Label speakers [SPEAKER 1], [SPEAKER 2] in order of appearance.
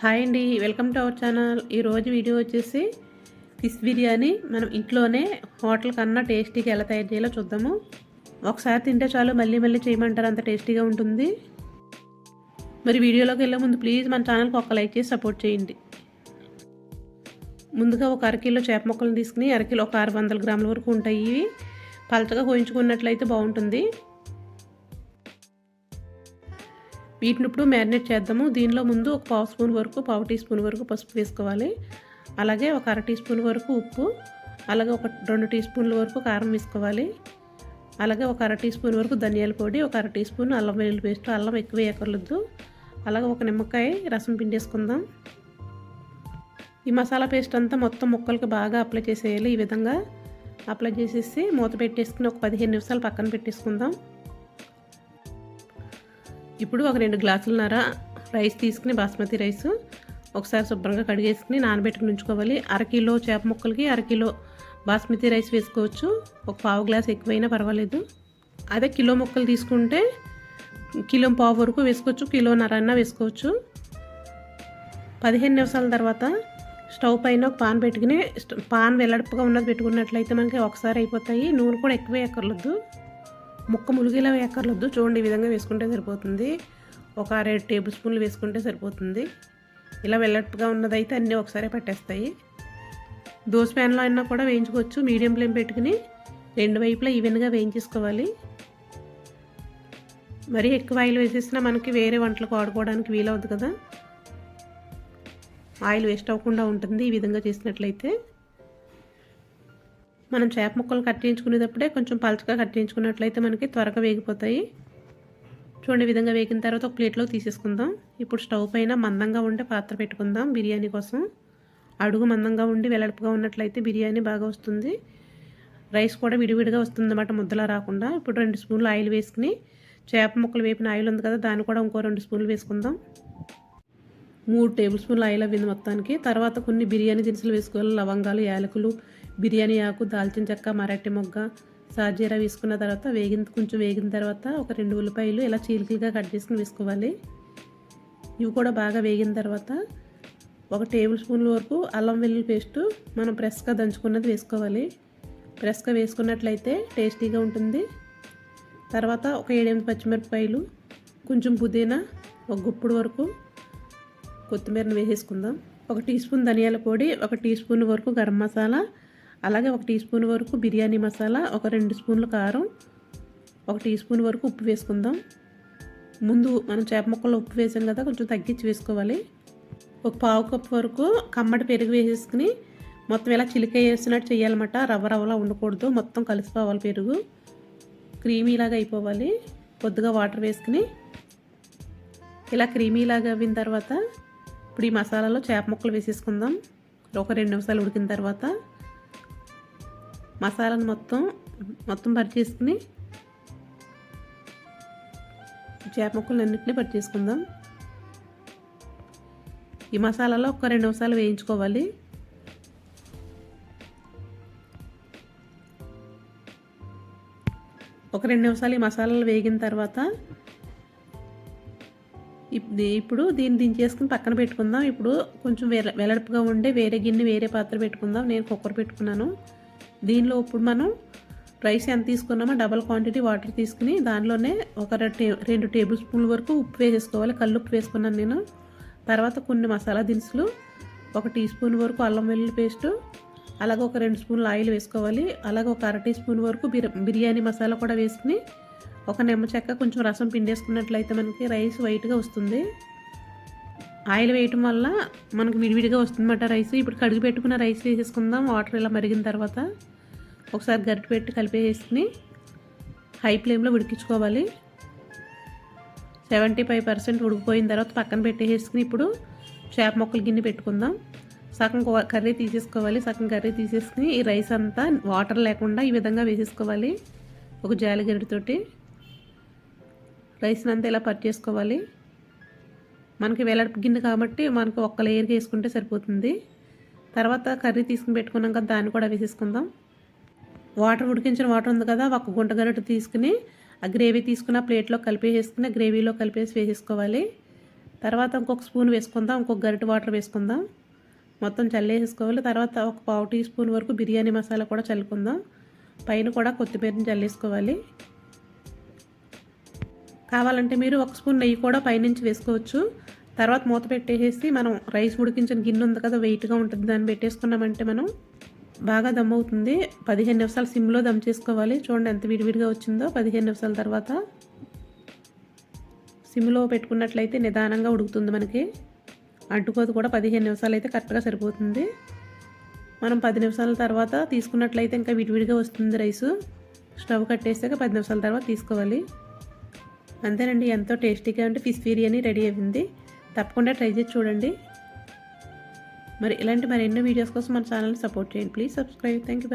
[SPEAKER 1] Hi అండి welcome to our channel. ఈరోజు video వచ్చేసి ఫిష్ బిర్యానీ. మనం ఇంట్లోనే హోటల్ కన్నా టేస్టీగా ఎలా తయారు చేయాలో చూద్దాము. ఒకసారి తింటే చాలు మళ్ళీ మళ్ళీ చేయమంటారు అంత టేస్టీగా ఉంటుంది. మరి వీడియోలోకి వెళ్ళే ముందు ప్లీజ్ మన ఛానల్కి ఒక లైక్ చేసి సపోర్ట్ చేయండి. ముందుగా ఒక అరకిలో చేప మొక్కలను తీసుకుని అరకిలో ఒక ఆరు వందల గ్రాముల వరకు ఉంటాయి. ఇవి పలచగా కోయించుకున్నట్లయితే బాగుంటుంది. వీటిని ఇప్పుడు మ్యారినేట్ చేద్దాము. దీనిలో ముందు ఒక పావు స్పూన్ వరకు పావు టీ స్పూన్ వరకు పసుపు వేసుకోవాలి. అలాగే ఒక అర టీ స్పూన్ వరకు ఉప్పు అలాగే ఒక రెండు టీ స్పూన్ల వరకు కారం వేసుకోవాలి. అలాగే ఒక అర టీ స్పూన్ వరకు ధనియాల పొడి ఒక అర టీ స్పూన్ అల్లం వెల్లుల్లి పేస్ట్ అల్లం ఎక్కువ వేయకర్లేదు. అలాగే ఒక నిమ్మకాయ రసం పిండేసుకుందాం. ఈ మసాలా పేస్ట్ అంతా మొత్తం ముక్కలకి బాగా అప్లై చేసేయాలి ఈ విధంగా. అప్లై చేసేసి మూత పెట్టేసుకుని ఒక పదిహేను నిమిషాలు పక్కన పెట్టేసుకుందాం. ఇప్పుడు ఒక రెండు గ్లాసులన్నర రైస్ తీసుకుని బాస్మతి రైస్ ఒకసారి శుభ్రంగా కడిగేసుకుని నానబెట్టుకుని ఉంచుకోవాలి. అరకిలో చేప ముక్కలకి అరకిలో బాస్మతి రైస్ వేసుకోవచ్చు. ఒక పావు గ్లాస్ ఎక్కువైనా పర్వాలేదు. అదే కిలో ముక్కలు తీసుకుంటే కిలో పావు వరకు వేసుకోవచ్చు. కిలో నరన్న వేసుకోవచ్చు. పదిహేను నిమిషాల తర్వాత స్టవ్ పైన ఒక పాన్ పెట్టుకుని పాన్ వెల్లడిపుగా ఉన్నది పెట్టుకున్నట్లయితే మనకి ఒకసారి అయిపోతాయి. నూనె కూడా ఎక్కువే ఎక్కర్లేదు ముక్క ములిగేలా వేయక్కర్లొద్దు. చూడండి ఈ విధంగా వేసుకుంటే సరిపోతుంది. ఒక రెండు టేబుల్ స్పూన్లు వేసుకుంటే సరిపోతుంది. ఇలా వెల్లట్టుగా ఉన్నదైతే అన్నీ ఒకసారి పట్టేస్తాయి. దోశ ప్యాన్లో అయినా కూడా వేయించుకోవచ్చు. మీడియం ఫ్లేమ్ పెట్టుకుని రెండు వైపులా ఈవెన్గా వేయించేసుకోవాలి. మరీ ఎక్కువ ఆయిల్ వేసేసినా మనకి వేరే వంటలకు వాడుకోవడానికి వీలవుద్దు కదా. ఆయిల్ వేస్ట్ అవ్వకుండా ఉంటుంది ఈ విధంగా చేసినట్లయితే. మనం చేప ముక్కలు కట్టించుకునేటప్పుడే కొంచెం పలచగా కట్టించుకున్నట్లయితే మనకి త్వరగా వేగిపోతాయి. చూడండి విధంగా వేగిన తర్వాత ఒక ప్లేట్లో తీసేసుకుందాం. ఇప్పుడు స్టవ్ పైన మందంగా ఉండే పాత్ర పెట్టుకుందాం బిర్యానీ కోసం. అడుగు మందంగా ఉండి వెలడుపుగా ఉన్నట్లయితే బిర్యానీ బాగా వస్తుంది. రైస్ కూడా విడివిడిగా వస్తుంది అన్నమాట ముద్దలా రాకుండా. ఇప్పుడు రెండు స్పూన్లు ఆయిల్ వేసుకుని చేప ముక్కలు వేపిన ఆయిల్ ఉంది కదా దాన్ని కూడా ఇంకో రెండు స్పూన్లు వేసుకుందాం. మూడు టేబుల్ స్పూన్లు ఆయిల్ అవ్వింది మొత్తానికి. తర్వాత కొన్ని బిర్యానీ దినుసులు వేసుకోవాలి లవంగాలు యాలకులు బిర్యానీ ఆకు దాల్చిన చెక్క మరటి మొగ్గ సాజీరా వేసుకున్న తర్వాత వేగిన కొంచెం వేగిన తర్వాత ఒక రెండు ఉల్లిపాయలు ఇలా చీలికలుగా కట్ చేసుకుని వేసుకోవాలి. ఇవి కూడా బాగా వేగిన తర్వాత ఒక టేబుల్ స్పూన్ల వరకు అల్లం వెల్లుల్లి పేస్టు మనం ప్రెస్గా దంచుకున్నది వేసుకోవాలి. ప్రెస్గా వేసుకున్నట్లయితే టేస్టీగా ఉంటుంది. తర్వాత ఒక ఏడెనిమిది పచ్చిమిరపకాయలు కొంచెం పుదీనా ఒక గుప్పుడు వరకు కొత్తిమీరను వేసేసుకుందాం. ఒక టీ స్పూన్ ధనియాల పొడి ఒక టీ స్పూన్ వరకు గరం మసాలా అలాగే ఒక టీ స్పూన్ వరకు బిర్యానీ మసాలా ఒక రెండు స్పూన్ల కారం ఒక టీ స్పూన్ వరకు ఉప్పు వేసుకుందాం. ముందు మనం చేప ముక్కల్లో ఉప్పు వేసాం కదా కొంచెం తగ్గించి వేసుకోవాలి. ఒక పావు కప్పు వరకు కమ్మటి పెరుగు వేసేసుకుని మొత్తం ఇలా చిలిక వేసినట్టు చేయాలన్నమాట. రవ్వ రవ్వలా ఉండకూడదు మొత్తం కలిసిపోవాలి పెరుగు. క్రీమీలాగా అయిపోవాలి. కొద్దిగా వాటర్ వేసుకుని ఇలా క్రీమీలాగా అవిన తర్వాత ఇప్పుడు ఈ మసాలాలో చేప ముక్కలు వేసేసుకుందాం. ఒక రెండు నిమిషాలు ఉడికిన తర్వాత మసాలాను మొత్తం మొత్తం పరిచేసుకుని చేప ముక్కలు అన్నింటినీ పరిచేసుకుందాం ఈ మసాలాలో ఒక రెండు నిమిషాలు వేయించుకోవాలి. ఒక రెండు నిమిషాలు ఈ మసాలాలు వేగిన తర్వాత ఇప్పుడు దీన్ని దించేసుకుని పక్కన పెట్టుకుందాం. ఇప్పుడు కొంచెం వెల వెలడుపుగా ఉండే వేరే గిన్నె వేరే పాత్ర పెట్టుకుందాం. నేను కుక్కర్ పెట్టుకున్నాను. దీనిలో ఇప్పుడు మనం రైస్ ఎంత తీసుకున్నామో డబల్ క్వాంటిటీ వాటర్ తీసుకుని దానిలోనే ఒక రెండు టేబుల్ స్పూన్ల వరకు ఉప్పు వేసేసుకోవాలి. కళ్ళు ఉప్పు వేసుకున్నాను నేను. తర్వాత కొన్ని మసాలా దినుసులు ఒక టీ స్పూన్ వరకు అల్లం వెల్లుల్లి పేస్టు అలాగే ఒక రెండు స్పూన్లు ఆయిల్ వేసుకోవాలి. అలాగే ఒక అర టీ స్పూన్ వరకు బిర్యానీ మసాలా కూడా వేసుకుని ఒక నిమ్మ చెక్క కొంచెం రసం పిండేసుకున్నట్లయితే మనకి రైస్ వైట్గా వస్తుంది. ఆయిల్ వేయటం వల్ల మనకు విడివిడిగా వస్తుందన్నమాట రైస్. ఇప్పుడు కడిగి పెట్టుకున్న రైస్ వేసేసుకుందాం. వాటర్ ఇలా మరిగిన తర్వాత ఒకసారి గరిటె పెట్టి కలిపేసుకుని హై ఫ్లేమ్లో ఉడికించుకోవాలి. సెవెంటీ ఫైవ్ పర్సెంట్ ఉడికిపోయిన తర్వాత పక్కన పెట్టేసుకుని ఇప్పుడు చేప మొక్కలు గిన్నె పెట్టుకుందాం. సగం కర్రీ తీసేసుకోవాలి. సగం కర్రీ తీసేసుకుని ఈ రైస్ అంతా వాటర్ లేకుండా ఈ విధంగా వేసేసుకోవాలి. ఒక జాలి గరిటెతోటి రైస్ని అంతా ఇలా పట్ చేసుకోవాలి. మనకి వెలడపు గిన్నె కాబట్టి మనకు ఒక్క లేయర్గా వేసుకుంటే సరిపోతుంది. తర్వాత కర్రీ తీసుకుని పెట్టుకున్నాం కదా దాన్ని కూడా వేసేసుకుందాం. వాటర్ ఉడికించిన వాటర్ ఉంది కదా ఒక గుంట గరిట తీసుకుని ఆ గ్రేవీ తీసుకున్న ప్లేట్లో కలిపేసేసుకుని గ్రేవీలో కలిపేసి వేసేసుకోవాలి. తర్వాత ఇంకొక స్పూన్ వేసుకుందాం ఇంకొక గరిటె వాటర్ వేసుకుందాం. మొత్తం చల్లేసుకోవాలి తర్వాత ఒక పావు టీ స్పూన్ వరకు బిర్యానీ మసాలా కూడా చల్లుకుందాం. పైన కూడా కొత్తిమీరని చల్లేసుకోవాలి. కావాలంటే మీరు ఒక స్పూన్ నెయ్యి కూడా పైనుంచి వేసుకోవచ్చు. తర్వాత మూత పెట్టేసేసి మనం రైస్ ఉడికించిన గిన్నె ఉంది కదా వెయిట్గా ఉంటుంది దాన్ని పెట్టేసుకున్నామంటే మనం బాగా దమ్ అవుతుంది పదిహేను నిమిషాలు సిమ్లో దమ్ చేసుకోవాలి. చూడండి ఎంత విడివిడిగా వచ్చిందో. పదిహేను నిమిషాల తర్వాత సిమ్లో పెట్టుకున్నట్లయితే నిదానంగా ఉడుకుతుంది మనకి. అంటుకోదు కూడా పదిహేను నిమిషాలు అయితే కరెక్ట్గా సరిపోతుంది. మనం పది నిమిషాల తర్వాత తీసుకున్నట్లయితే ఇంకా విడివిడిగా వస్తుంది రైసు. స్టవ్ కట్టేసాక పది నిమిషాల తర్వాత తీసుకోవాలి. అంతేనండి ఎంతో టేస్టీగా అంటే ఫిష్ బిర్యానీ రెడీ అయింది. తప్పకుండా ట్రై చేసి చూడండి. మరి ఇలాంటి మరి ఎన్నో వీడియోస్ కోసం మన ఛానల్ని సపోర్ట్ చేయండి. Please subscribe thank you